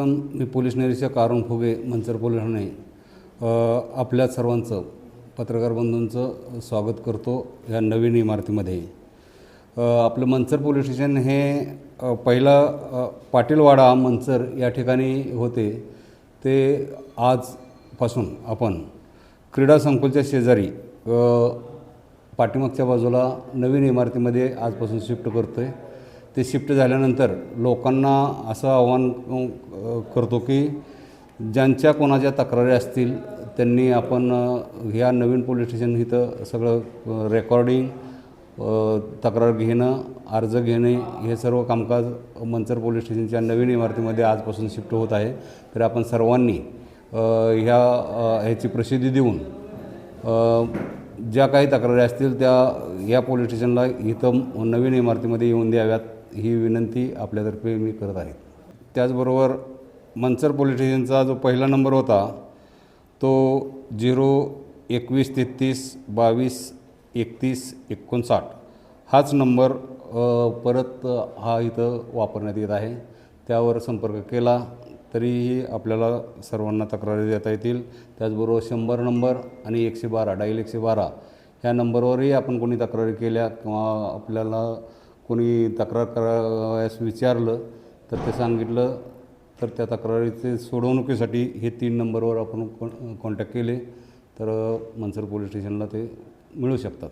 प्रथम मी पोलीस निरीक्षक अरुण फुगे मंचर पोलीस ठाणे आपल्या सर्वांचं पत्रकार बंधूंचं स्वागत करतो या नवीन इमारतीमध्ये. आपलं मंचर पोलीस स्टेशन हे पहिला पाटीलवाडा मंचर या ठिकाणी होते. ते आजपासून आपण क्रीडा संकुलच्या शेजारी पाठीमागच्या बाजूला नवीन इमारतीमध्ये आजपासून शिफ्ट करतो आहे ते शिफ्ट झाल्यानंतर लोकांना असं आव्हान करतो की ज्यांच्या कोणाच्या तक्रारी असतील त्यांनी आपण ह्या नवीन पोलीस स्टेशन इथं सगळं रेकॉर्डिंग तक्रार घेणं अर्ज घेणे हे सर्व कामकाज मंचर पोलीस स्टेशनच्या नवीन इमारतीमध्ये आजपासून शिफ्ट होत आहे. तर आपण सर्वांनी ह्या ह्याची प्रसिद्धी देऊन ज्या काही तक्रारी असतील त्या या पोलीस स्टेशनला इथं नवीन इमारतीमध्ये येऊन द्याव्यात. ही विनंती आपल्यातर्फे मी करत आहे. त्याचबरोबर मंचर पोलीस स्टेशनचा जो पहिला नंबर होता तो झिरो एकवीस तेहतीस बावीस एकतीस एकोणसाठ हाच नंबर परत हा इथं वापरण्यात येत आहे. त्यावर संपर्क केला तरीही आपल्याला सर्वांना तक्रारी देता येतील. त्याचबरोबर शंभर नंबर आणि एकशे बारा डायल एकशे बारा ह्या नंबरवरही आपण कोणी तक्रारी केल्या किंवा आपल्याला कोणी तक्रार करावयास विचारलं तर ते सांगितलं तर त्या तक्रारीचे सोडवणुकीसाठी हे तीन नंबरवर आपण कॉन्टॅक्ट केले तर मनसर पोलीस स्टेशनला ते मिळू शकतात.